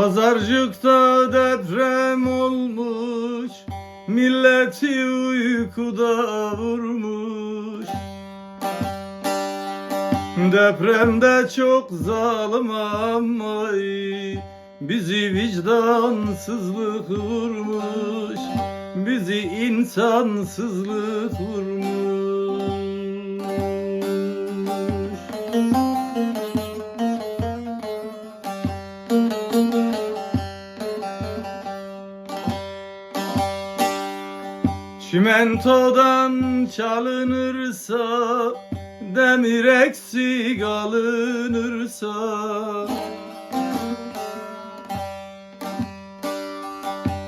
Pazarcıkta deprem olmuş Milleti uykuda vurmuş. Depremde çok zalim ama Bizi vicdansızlık vurmuş. Bizi insansızlık vurmuş Çimentodan çalınırsa Demir eksik alınırsa.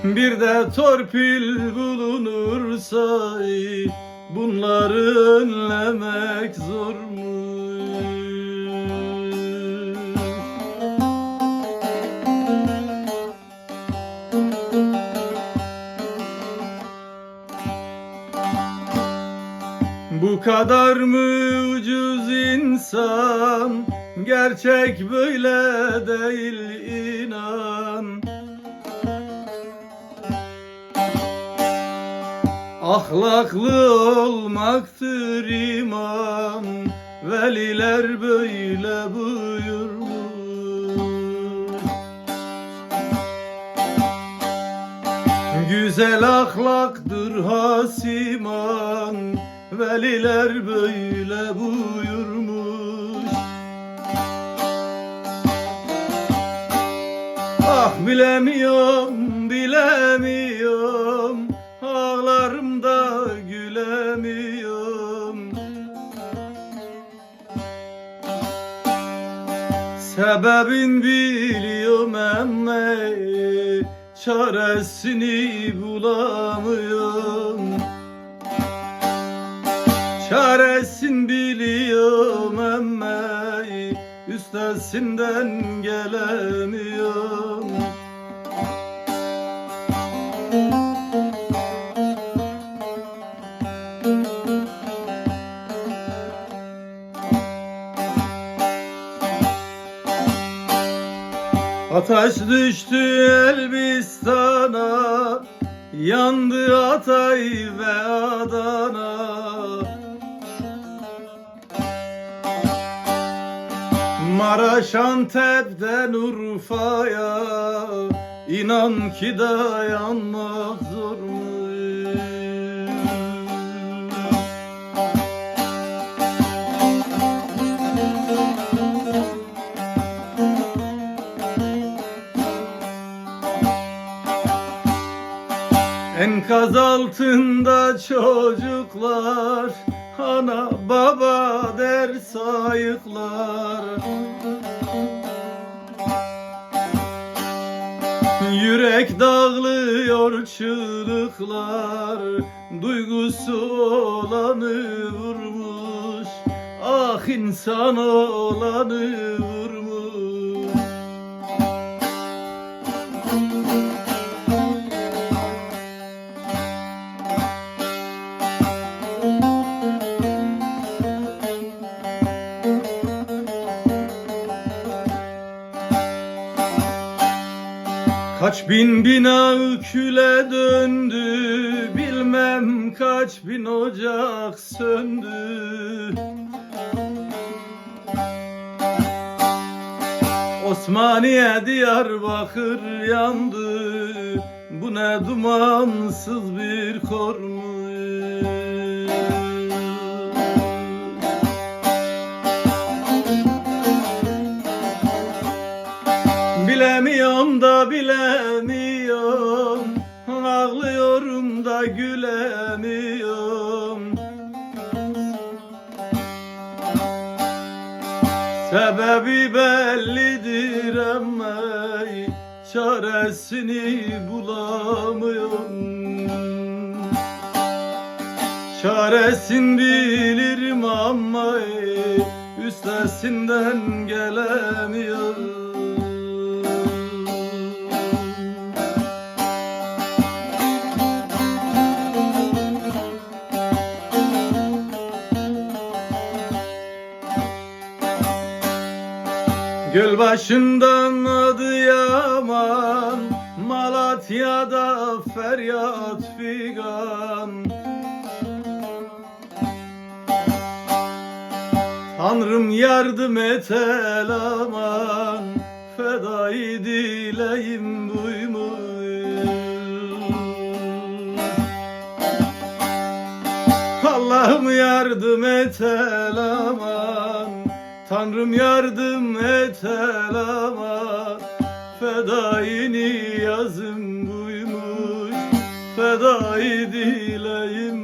Bir de torpil bulunursa Bunları önlemek zormuş Bu kadar mı ucuz insan? Gerçek böyle değil inan. Ahlaklı olmaktır iman. Veliler böyle buyurmuş Güzel ahlaktır hasiman Veliler böyle buyurmuş. Ah bilemiyorum, bilemiyorum. Ağlarım da gülemiyorum. Sebebin biliyorum ama Çaresini bulamıyorum Biliyorum ama Üstesinden gelemiyorum. Ateş düştü Elbistan'a Yandı Hatay ve Adana Maraş Antep'ten Urfa'ya inan ki dayanmak zormuş Enkaz altında çocuklar Ana baba der sayıklar. Yürek dağlıyor çığlıklar. Duygusu olanı vurmuş. Ah insan olanı vurmuş Kaç bin bina küle döndü Bilmem kaç bin ocak söndü. Osmaniye Diyarbakır yandı Bu ne dumansız bir kormuş da bilemiyorum. Ağlıyorum da gülemiyorum. Sebebi bellidir ama Çaresini bulamıyorum. Çaresin bilirim ama Üstesinden gelemiyorum Göl başından Adıyaman ya da feryat figan. Tanrım yardım et el aman Fedai dileğim duymuş Allah'ım yardım et el aman Tanrım yardım et el aman Fedaini yazım duymuş Fedai dileğim